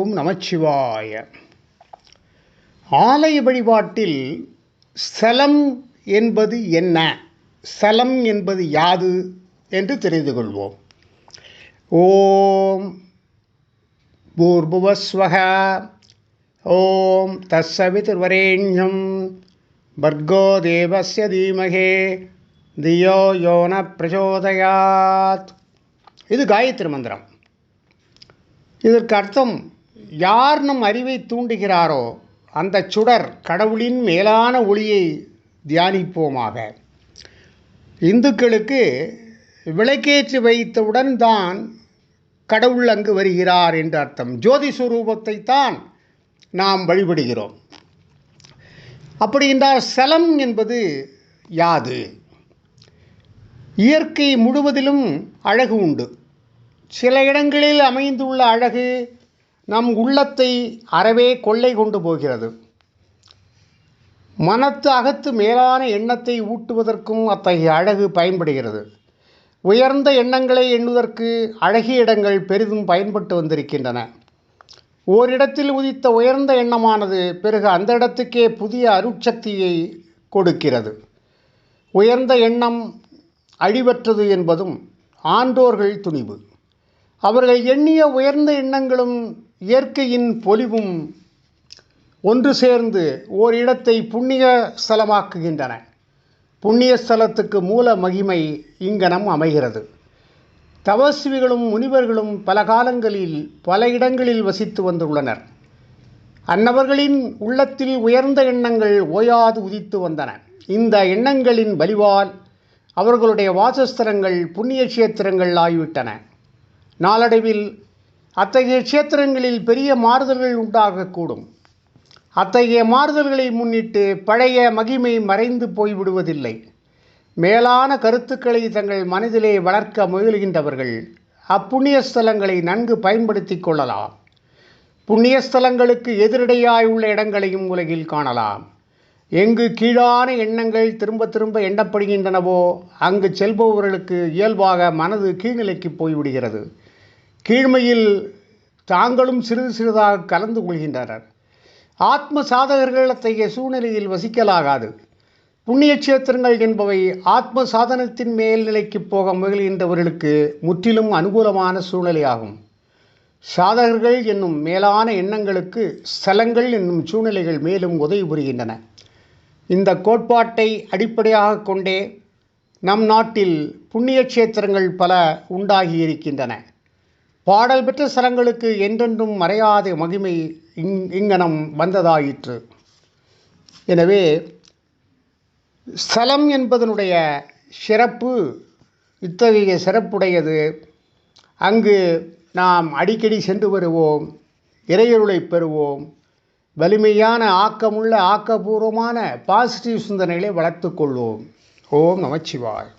ஓம் நமச்சிவாய. ஆலய வழிபாட்டில் ஸ்தலம் என்பது என்ன? ஸ்தலம் என்பது யாது என்று தெரிந்து கொள்வோம். ஓம் பூர்புவஸ்வக ஓம் தஸ்ஸவிதுர்வரேண்யம் பர்கோ தேவஸ்ய தீமகே தியோ யோன பிரச்சோதயாத் இது காயத்ரி மந்திரம். இதற்கு அர்த்தம் யார் நம் அறிவை தூண்டுகிறாரோ அந்த சுடர் கடவுளின் மேலான ஒளியை தியானிப்போமாக. இந்துக்களுக்கு விளக்கேற்றி வைத்தவுடன் தான் கடவுள் அங்கு வருகிறார் என்று அர்த்தம். ஜோதி சுரூபத்தை தான் நாம் வழிபடுகிறோம். அப்படி என்றால் சலம் என்பது யாது? இயற்கை முழுவதிலும் அழகு உண்டு. சில இடங்களில் அமைந்துள்ள அழகு நம் உள்ளத்தை அறவே கொள்ளை கொண்டு போகிறது. மனத்து அகத்து மேலான எண்ணத்தை ஊட்டுவதற்கும் அத்தகைய அழகு பயன்படுகிறது. உயர்ந்த எண்ணங்களை எண்ணுவதற்கு அழகிய இடங்கள் பெரிதும் பயன்பட்டு வந்திருக்கின்றன. ஓரிடத்தில் உதித்த உயர்ந்த எண்ணமானது பிறகு அந்த இடத்துக்கே புதிய அருட்சக்தியை கொடுக்கிறது. உயர்ந்த எண்ணம் அழிவற்றது என்பதும் ஆன்றோர்கள் துணிவு. அவர்கள் எண்ணிய உயர்ந்த எண்ணங்களும் இயற்கையின் பொலிவும் ஒன்று சேர்ந்து ஓரிடத்தை புண்ணிய ஸ்தலமாக்குகின்றன. புண்ணிய ஸ்தலத்துக்கு மூல மகிமை இங்கனம் அமைகிறது. தபஸ்விகளும் முனிவர்களும் பல காலங்களில் பல இடங்களில் வசித்து வந்துள்ளனர். அன்னவர்களின் உள்ளத்தில் உயர்ந்த எண்ணங்கள் ஓயாது உதித்து வந்தன. இந்த எண்ணங்களின் வலிவால் அவர்களுடைய வாசஸ்தலங்கள் புண்ணிய கஷேத்திரங்கள் ஆகிவிட்டன நாளடைவில் அத்தகைய க்ஷேத்திரங்களில் பெரிய மாறுதல்கள் உண்டாகக்கூடும். அத்தகைய மாறுதல்களை முன்னிட்டு பழைய மகிமை மறைந்து போய்விடுவதில்லை. மேலான கருத்துக்களை தங்கள் மனதிலே வளர்க்க முயல்கின்றவர்கள் அப்புண்ணிய ஸ்தலங்களை நன்கு பயன்படுத்தி கொள்ளலாம். புண்ணிய ஸ்தலங்களுக்கு எதிரடையாய் உள்ள இடங்களையும் உலகில் காணலாம். எங்கு கீழான எண்ணங்கள் திரும்ப திரும்ப எண்ணப்படுகின்றனவோ அங்கு செல்பவர்களுக்கு இயல்பாக மனது கீழ்நிலைக்கு போய்விடுகிறது. கீழ்மையில் தாங்களும் சிறிது சிறிதாக கலந்து கொள்கின்றனர். ஆத்ம சாதகர்கள் அத்தகைய சூழ்நிலையில் வசிக்கலாகாது. புண்ணிய கஷேத்திரங்கள் என்பவை ஆத்ம சாதனத்தின் மேல்நிலைக்கு போக முயல்கின்றவர்களுக்கு முற்றிலும் அனுகூலமான சூழ்நிலையாகும். சாதகர்கள் என்னும் மேலான எண்ணங்களுக்கு ஸ்தலங்கள் என்னும் சூழ்நிலைகள் மேலும் உதவி புரிகின்றன. இந்த கோட்பாட்டை அடிப்படையாக கொண்டே நம் நாட்டில் புண்ணிய கஷேத்திரங்கள் பல உண்டாகி இருக்கின்றன பாடல் பெற்ற சரங்களுக்கு என்றென்றும் மறையாத மகிமை இங் இங்கனம் வந்ததாயிற்று. எனவே ஸ்தலம் என்பதனுடைய சிறப்பு இத்தகைய சிறப்புடையது. அங்கு நாம் அடிக்கடி சென்று வருவோம் இறையருளை பெறுவோம். வலிமையான ஆக்கமுள்ள ஆக்கபூர்வமான பாசிட்டிவ் சிந்தனைகளை வளர்த்து கொள்வோம். ஓம் நமச்சிவாய்.